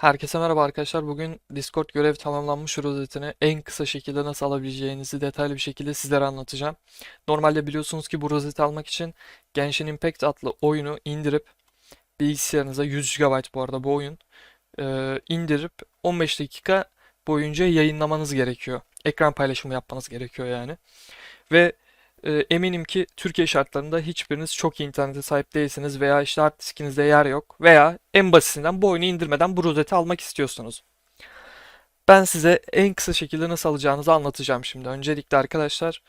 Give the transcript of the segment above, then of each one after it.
Herkese merhaba arkadaşlar. Bugün Discord görev tamamlanmış rozetini en kısa şekilde nasıl alabileceğinizi detaylı bir şekilde sizlere anlatacağım. Normalde biliyorsunuz ki bu rozeti almak için Genshin Impact adlı oyunu indirip bilgisayarınıza 100 GB bu arada bu oyun e, indirip 15 dakika boyunca yayınlamanız gerekiyor. Ekran paylaşımı yapmanız gerekiyor yani. Ve e, eminim ki Türkiye şartlarında hiçbiriniz çok iyi internete sahip değilsiniz veya işte hard diskinizde yer yok veya en basitinden bu oyunu indirmeden bu rozeti almak istiyorsunuz. Ben size en kısa şekilde nasıl alacağınızı anlatacağım şimdi. Öncelikle arkadaşlar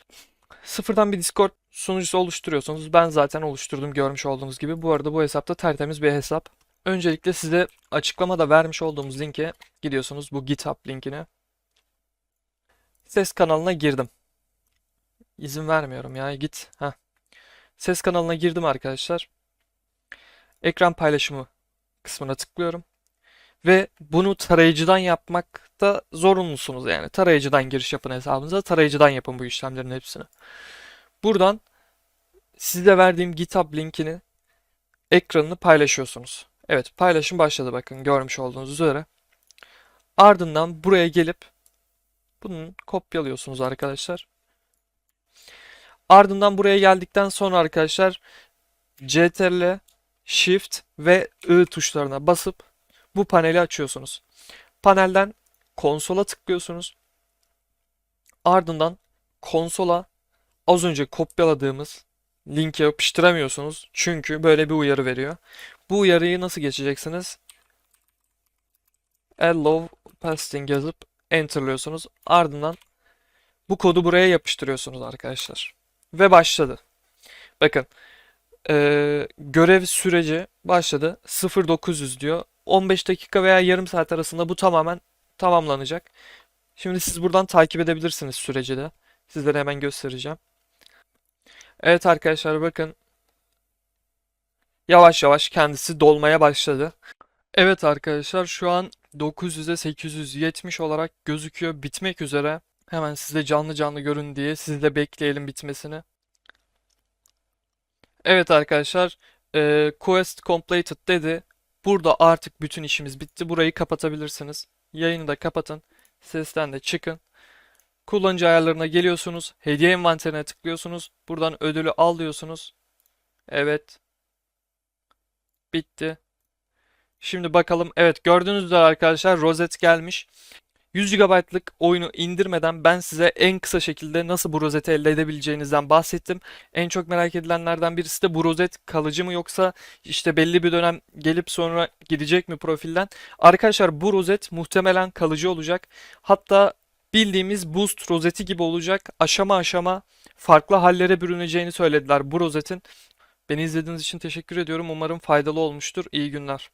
sıfırdan bir Discord sunucusu oluşturuyorsunuz. Ben zaten oluşturdum görmüş olduğunuz gibi. Bu arada bu hesapta tertemiz bir hesap. Öncelikle size açıklamada vermiş olduğumuz linke gidiyorsunuz. Bu GitHub linkine. Ses kanalına girdim. İzin vermiyorum ya git. Heh. Ses kanalına girdim arkadaşlar. Ekran paylaşımı kısmına tıklıyorum. Ve bunu tarayıcıdan yapmakta zorunlusunuz yani. Tarayıcıdan giriş yapın hesabınıza. Tarayıcıdan yapın bu işlemlerin hepsini. Buradan size verdiğim GitHub linkini ekranını paylaşıyorsunuz. Evet paylaşım başladı bakın görmüş olduğunuz üzere. Ardından buraya gelip bunu kopyalıyorsunuz arkadaşlar. Ardından buraya geldikten sonra arkadaşlar CTRL, Shift ve I tuşlarına basıp bu paneli açıyorsunuz. Panelden konsola tıklıyorsunuz. Ardından konsola az önce kopyaladığımız linke yapıştıramıyorsunuz. Çünkü böyle bir uyarı veriyor. Bu uyarıyı nasıl geçeceksiniz? Allow pasting yazıp enterlıyorsunuz. Ardından bu kodu buraya yapıştırıyorsunuz arkadaşlar. Ve başladı. Bakın eee, görev süreci başladı. 0900 diyor. 15 dakika veya yarım saat arasında bu tamamen tamamlanacak. Şimdi siz buradan takip edebilirsiniz süreci de. Sizlere hemen göstereceğim. Evet arkadaşlar bakın. Yavaş yavaş kendisi dolmaya başladı. Evet arkadaşlar şu an 900'e 870 olarak gözüküyor. Bitmek üzere. Hemen sizde canlı canlı görün diye siz de bekleyelim bitmesini. Evet arkadaşlar, e, quest completed dedi. Burada artık bütün işimiz bitti. Burayı kapatabilirsiniz. Yayını da kapatın. Sesten de çıkın. Kullanıcı ayarlarına geliyorsunuz. Hediye envanterine tıklıyorsunuz. Buradan ödülü al diyorsunuz. Evet. Bitti. Şimdi bakalım. Evet gördüğünüz üzere arkadaşlar rozet gelmiş. 100 GB'lık oyunu indirmeden ben size en kısa şekilde nasıl bu rozeti elde edebileceğinizden bahsettim. En çok merak edilenlerden birisi de bu rozet kalıcı mı yoksa işte belli bir dönem gelip sonra gidecek mi profilden? Arkadaşlar bu rozet muhtemelen kalıcı olacak. Hatta bildiğimiz boost rozeti gibi olacak. Aşama aşama farklı hallere bürüneceğini söylediler bu rozetin. Beni izlediğiniz için teşekkür ediyorum. Umarım faydalı olmuştur. İyi günler.